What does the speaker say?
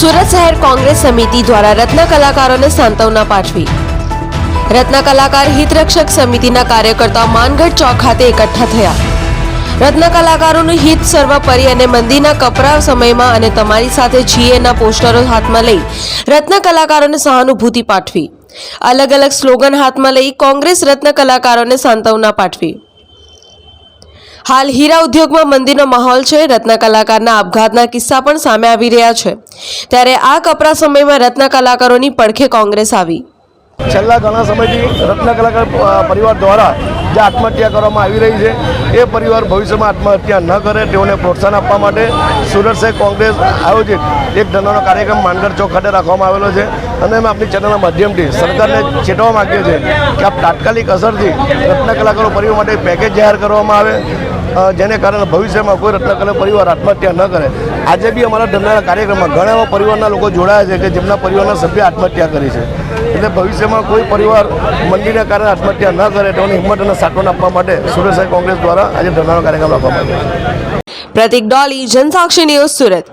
સુરત શહેર કોંગ્રેસ સમિતિ દ્વારા રત્ન કલાકારોને સાંત્વના પાઠવી. રત્ન કલાકાર હિતરક્ષક સમિતિના કાર્યકર્તાઓ માનગઢ ચોક ખાતે એકઠા થયા. રત્ન કલાકારોનું હિત સર્વોપરી અને મંદીના કપરા સમયમાં અને તમારી સાથે જીએના પોસ્ટરો હાથમાં લઈ રત્ન કલાકારોને સહાનુભૂતિ પાઠવી. અલગ અલગ સ્લોગન હાથમાં લઈ કોંગ્રેસ રત્ન કલાકારોને સાંત્વના પાઠવી. હાલ હીરા ઉદ્યોગમાં મંદીનો માહોલ છે. રત્ન કલાકારના આપઘાતના કિસ્સા પણ સામે આવી રહ્યા છે. ત્યારે આ કપરા સમયમાં રત્ન કલાકારોની પડખે કોંગ્રેસ આવી. છેલ્લા ઘણા સમયથી રત્ન કલાકાર પરિવાર દ્વારા જે આત્મહત્યા કરવામાં આવી રહી છે. એ પરિવાર ભવિષ્યમાં આત્મહત્યા ન કરે, તેઓને પ્રોત્સાહન આપવા માટે સુરત શહેર કોંગ્રેસ આયોજિત એક ધંધાનો કાર્યક્રમ માંડર ચોક ખાતે રાખવામાં આવેલો છે. અને અમે આપણી ચેનલના માધ્યમથી સરકારને ચેતવા માગીએ છીએ કે આ તાત્કાલિક અસરથી રત્ન કલાકારો પરિવાર માટે પેકેજ જાહેર કરવામાં આવે જેને કારણે ભવિષ્યમાં કોઈ રત્ન કલા પરિવાર આત્મહત્યા ન કરે. આજે બી અમારા ધંધાના કાર્યક્રમમાં ઘણા એવા પરિવારના લોકો જોડાયા છે કે જેમના પરિવારના સભ્ય આત્મહત્યા કરી છે. એટલે ભવિષ્યમાં કોઈ પરિવાર મંદીના કારણે આત્મહત્યા ન કરે તેઓને હિંમત અને સાંત્વન આપવા માટે સુરત કોંગ્રેસ દ્વારા આજે ધરણાનો કાર્યક્રમ રાખવામાં આવ્યો. પ્રતિક ડોલી, જનસાક્ષી ન્યૂઝ સુરત.